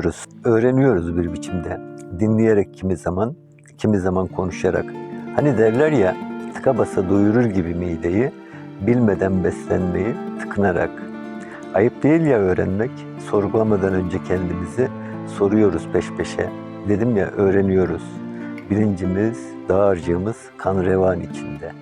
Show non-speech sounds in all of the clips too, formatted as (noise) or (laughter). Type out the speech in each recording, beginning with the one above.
yaşıyoruz, öğreniyoruz bir biçimde. Dinleyerek kimi zaman, kimi zaman konuşarak. Hani derler ya, tıka basa doyurur gibi mideyi, bilmeden beslenmeyi tıkınarak. Ayıp değil ya öğrenmek, sorgulamadan önce kendimizi soruyoruz peş peşe. Dedim ya öğreniyoruz. Bilincimiz, dağarcığımız kan revan içinde.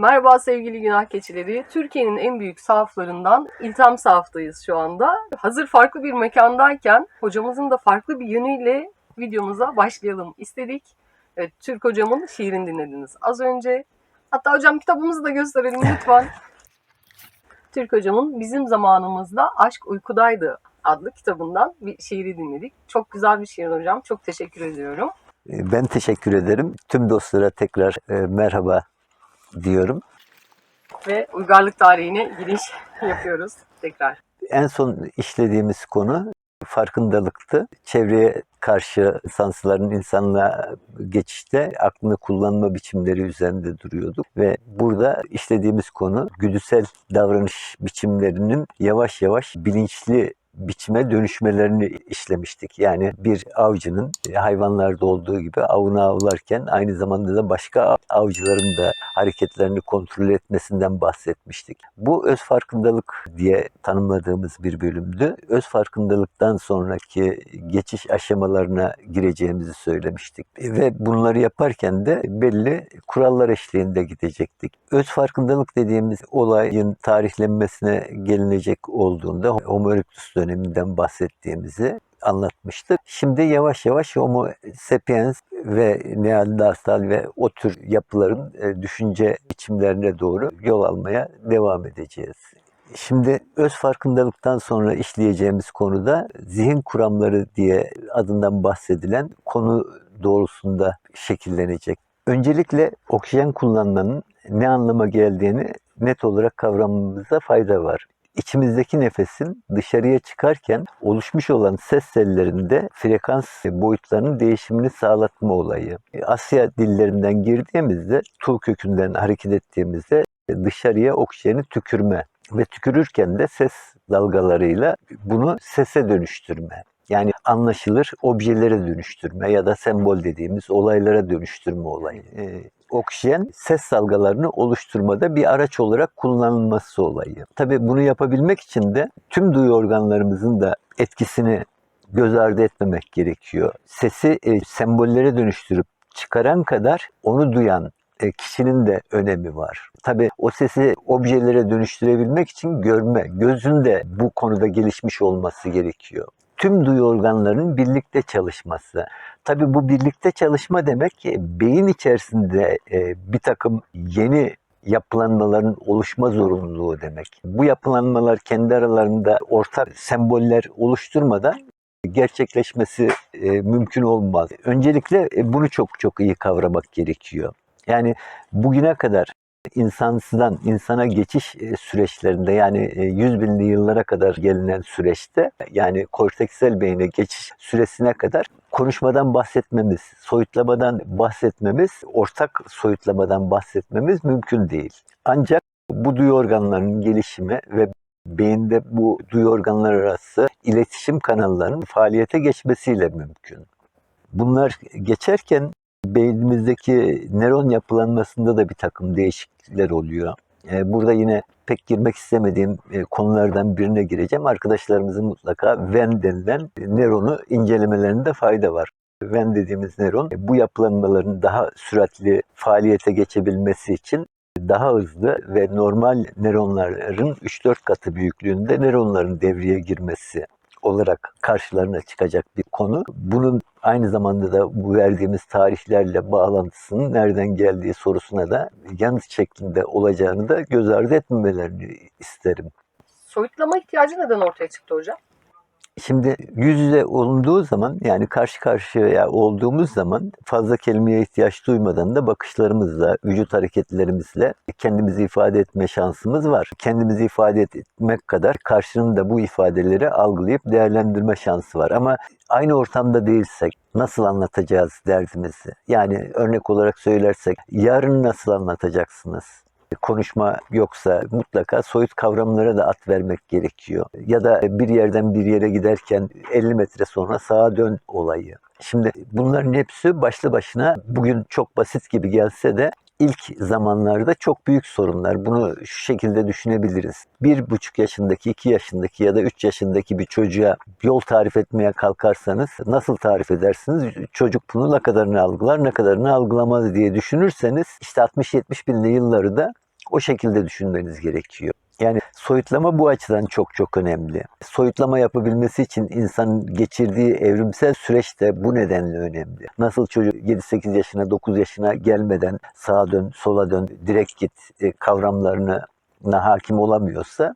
Merhaba sevgili günah keçileri. Türkiye'nin en büyük sahaflarından İltam Sahaf'tayız şu anda. Hazır farklı bir mekandayken hocamızın da farklı bir yönüyle videomuza başlayalım istedik. Evet, Türk hocamın şiirini dinlediniz az önce. Hatta hocam kitabımızı da gösterelim lütfen. (laughs) Türk hocamın Bizim Zamanımızda Aşk Uykudaydı adlı kitabından bir şiiri dinledik. Çok güzel bir şiir hocam. Çok teşekkür ediyorum. Ee, Ben teşekkür ederim. Tüm dostlara tekrar e, merhaba diyorum. Ve uygarlık tarihine giriş yapıyoruz tekrar. En son işlediğimiz konu farkındalıktı. Çevreye karşı sansların insanla geçişte aklını kullanma biçimleri üzerinde duruyorduk. Ve burada işlediğimiz konu güdüsel davranış biçimlerinin yavaş yavaş bilinçli biçime dönüşmelerini işlemiştik. Yani bir avcının hayvanlarda olduğu gibi avını avlarken aynı zamanda da başka avcıların da hareketlerini kontrol etmesinden bahsetmiştik. Bu öz farkındalık diye tanımladığımız bir bölümdü. Öz farkındalıktan sonraki geçiş aşamalarına gireceğimizi söylemiştik. Ve bunları yaparken de belli kurallar eşliğinde gidecektik. Öz farkındalık dediğimiz olayın tarihlenmesine gelinecek olduğunda Homo erectus döneminden bahsettiğimizi anlatmıştık. Şimdi yavaş yavaş Homo sapiens ve Neandertal ve o tür yapıların e, düşünce biçimlerine doğru yol almaya devam edeceğiz. Şimdi öz farkındalıktan sonra işleyeceğimiz konuda zihin kuramları diye adından bahsedilen konu doğrusunda şekillenecek. Öncelikle oksijen kullanmanın ne anlama geldiğini net olarak kavramamızda fayda var. İçimizdeki nefesin dışarıya çıkarken oluşmuş olan ses sellerinde frekans boyutlarının değişimini sağlatma olayı. Asya dillerinden girdiğimizde, tuğ kökünden hareket ettiğimizde dışarıya oksijeni tükürme ve tükürürken de ses dalgalarıyla bunu sese dönüştürme. Yani anlaşılır objelere dönüştürme ya da sembol dediğimiz olaylara dönüştürme olayı. Oksijen ses dalgalarını oluşturmada bir araç olarak kullanılması olayı. Tabii bunu yapabilmek için de tüm duyu organlarımızın da etkisini göz ardı etmemek gerekiyor. Sesi e, sembollere dönüştürüp çıkaran kadar onu duyan e, kişinin de önemi var. Tabii o sesi objelere dönüştürebilmek için görme, gözün de bu konuda gelişmiş olması gerekiyor. Tüm duyu organlarının birlikte çalışması. Tabii bu birlikte çalışma demek ki beyin içerisinde e, bir takım yeni yapılanmaların oluşma zorunluluğu demek. Bu yapılanmalar kendi aralarında ortak semboller oluşturmadan gerçekleşmesi e, mümkün olmaz. Öncelikle e, bunu çok çok iyi kavramak gerekiyor. Yani bugüne kadar insansızdan insana geçiş e, süreçlerinde yani e, 100 binli yıllara kadar gelinen süreçte yani korteksel beyne geçiş süresine kadar konuşmadan bahsetmemiz, soyutlamadan bahsetmemiz, ortak soyutlamadan bahsetmemiz mümkün değil. Ancak bu duyu organlarının gelişimi ve beyinde bu duyu organları arası iletişim kanallarının faaliyete geçmesiyle mümkün. Bunlar geçerken beynimizdeki nöron yapılanmasında da bir takım değişiklikler oluyor. Ee, Burada yine pek girmek istemediğim e, konulardan birine gireceğim. Arkadaşlarımızın mutlaka Venn denilen nöronu incelemelerinde fayda var. Venn dediğimiz nöron e, bu yapılanmaların daha süratli faaliyete geçebilmesi için daha hızlı ve normal nöronların 3-4 katı büyüklüğünde nöronların devreye girmesi olarak karşılarına çıkacak bir konu. Bunun aynı zamanda da bu verdiğimiz tarihlerle bağlantısının nereden geldiği sorusuna da yanıt şeklinde olacağını da göz ardı etmemelerini isterim. Soyutlama ihtiyacı neden ortaya çıktı hocam? Şimdi yüz yüze olunduğu zaman yani karşı karşıya olduğumuz zaman fazla kelimeye ihtiyaç duymadan da bakışlarımızla, vücut hareketlerimizle kendimizi ifade etme şansımız var. Kendimizi ifade etmek kadar karşının da bu ifadeleri algılayıp değerlendirme şansı var. Ama aynı ortamda değilsek nasıl anlatacağız derdimizi? Yani örnek olarak söylersek yarın nasıl anlatacaksınız? Konuşma yoksa mutlaka soyut kavramlara da at vermek gerekiyor. Ya da bir yerden bir yere giderken 50 metre sonra sağa dön olayı. Şimdi bunların hepsi başlı başına bugün çok basit gibi gelse de ilk zamanlarda çok büyük sorunlar. Bunu şu şekilde düşünebiliriz. Bir buçuk yaşındaki, iki yaşındaki ya da üç yaşındaki bir çocuğa yol tarif etmeye kalkarsanız nasıl tarif edersiniz? Çocuk bunu ne kadarını algılar, ne kadarını algılamaz diye düşünürseniz işte 60-70 binli yılları da o şekilde düşünmeniz gerekiyor. Yani soyutlama bu açıdan çok çok önemli. Soyutlama yapabilmesi için insanın geçirdiği evrimsel süreç de bu nedenle önemli. Nasıl çocuk 7-8 yaşına 9 yaşına gelmeden sağa dön, sola dön, direkt git e, kavramlarına hakim olamıyorsa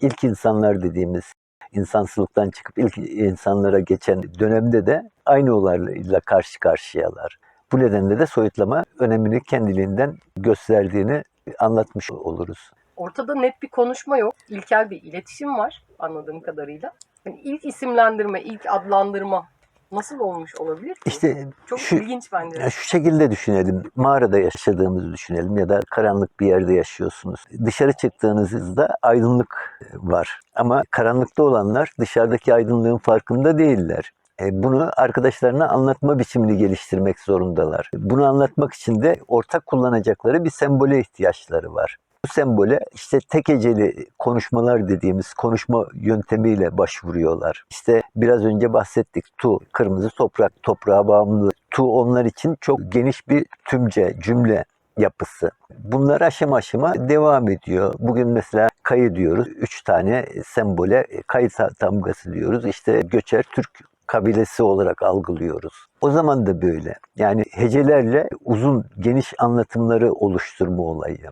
ilk insanlar dediğimiz insansılıktan çıkıp ilk insanlara geçen dönemde de aynı olaylarla karşı karşıyalar. Bu nedenle de soyutlama önemini kendiliğinden gösterdiğini anlatmış oluruz. Ortada net bir konuşma yok. İlkel bir iletişim var anladığım kadarıyla. Yani ilk isimlendirme, ilk adlandırma nasıl olmuş olabilir ki? İşte Çok şu, ilginç bence. Ya şu şekilde düşünelim. Mağarada yaşadığımızı düşünelim ya da karanlık bir yerde yaşıyorsunuz. Dışarı çıktığınızda aydınlık var. Ama karanlıkta olanlar dışarıdaki aydınlığın farkında değiller. E, Bunu arkadaşlarına anlatma biçimini geliştirmek zorundalar. Bunu anlatmak için de ortak kullanacakları bir sembole ihtiyaçları var. Bu sembole işte tek heceli konuşmalar dediğimiz konuşma yöntemiyle başvuruyorlar. İşte biraz önce bahsettik. Tu, kırmızı toprak, toprağa bağımlı. Tu onlar için çok geniş bir tümce, cümle yapısı. Bunlar aşama aşama devam ediyor. Bugün mesela kayı diyoruz. Üç tane sembole kayı damgası diyoruz. İşte göçer Türk kabilesi olarak algılıyoruz. O zaman da böyle. Yani hecelerle uzun, geniş anlatımları oluşturma olayı.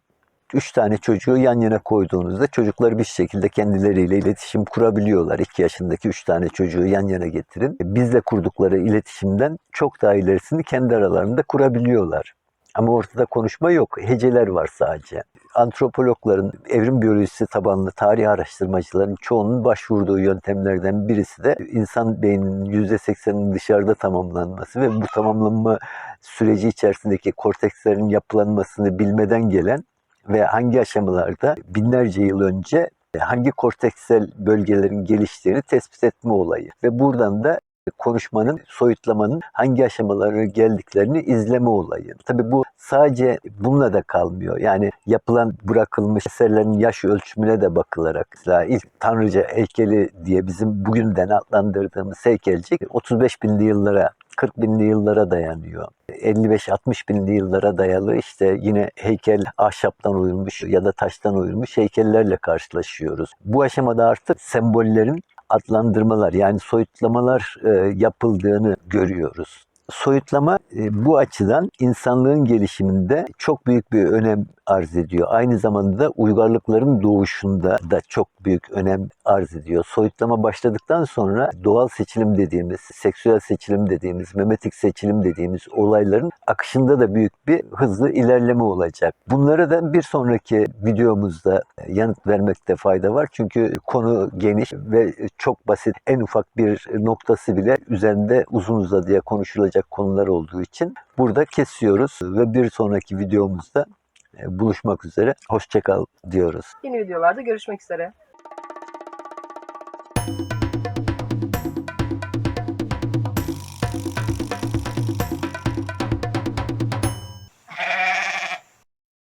Üç tane çocuğu yan yana koyduğunuzda çocuklar bir şekilde kendileriyle iletişim kurabiliyorlar. İki yaşındaki üç tane çocuğu yan yana getirin. Bizle kurdukları iletişimden çok daha ilerisini kendi aralarında kurabiliyorlar. Ama ortada konuşma yok. Heceler var sadece. Antropologların, evrim biyolojisi tabanlı tarih araştırmacıların çoğunun başvurduğu yöntemlerden birisi de insan beyninin %80'inin dışarıda tamamlanması ve bu tamamlanma süreci içerisindeki kortekslerin yapılanmasını bilmeden gelen ve hangi aşamalarda binlerce yıl önce hangi korteksel bölgelerin geliştiğini tespit etme olayı. Ve buradan da konuşmanın, soyutlamanın hangi aşamalara geldiklerini izleme olayı. Tabii bu sadece bununla da kalmıyor. Yani yapılan bırakılmış eserlerin yaş ölçümüne de bakılarak mesela ilk Tanrıca heykeli diye bizim bugünden adlandırdığımız heykelcik 35 binli yıllara 40 binli yıllara dayanıyor. 55-60 binli yıllara dayalı işte yine heykel ahşaptan oyulmuş ya da taştan oyulmuş heykellerle karşılaşıyoruz. Bu aşamada artık sembollerin adlandırmalar yani soyutlamalar e, yapıldığını görüyoruz. Soyutlama e, bu açıdan insanlığın gelişiminde çok büyük bir önem arz ediyor. Aynı zamanda da uygarlıkların doğuşunda da çok büyük önem arz ediyor. Soyutlama başladıktan sonra doğal seçilim dediğimiz, seksüel seçilim dediğimiz, memetik seçilim dediğimiz olayların akışında da büyük bir hızlı ilerleme olacak. Bunlara da bir sonraki videomuzda yanıt vermekte fayda var. Çünkü konu geniş ve çok basit. En ufak bir noktası bile üzerinde uzun uzadıya konuşulacak konular olduğu için burada kesiyoruz ve bir sonraki videomuzda e, buluşmak üzere. Hoşçakal diyoruz. Yeni videolarda görüşmek üzere.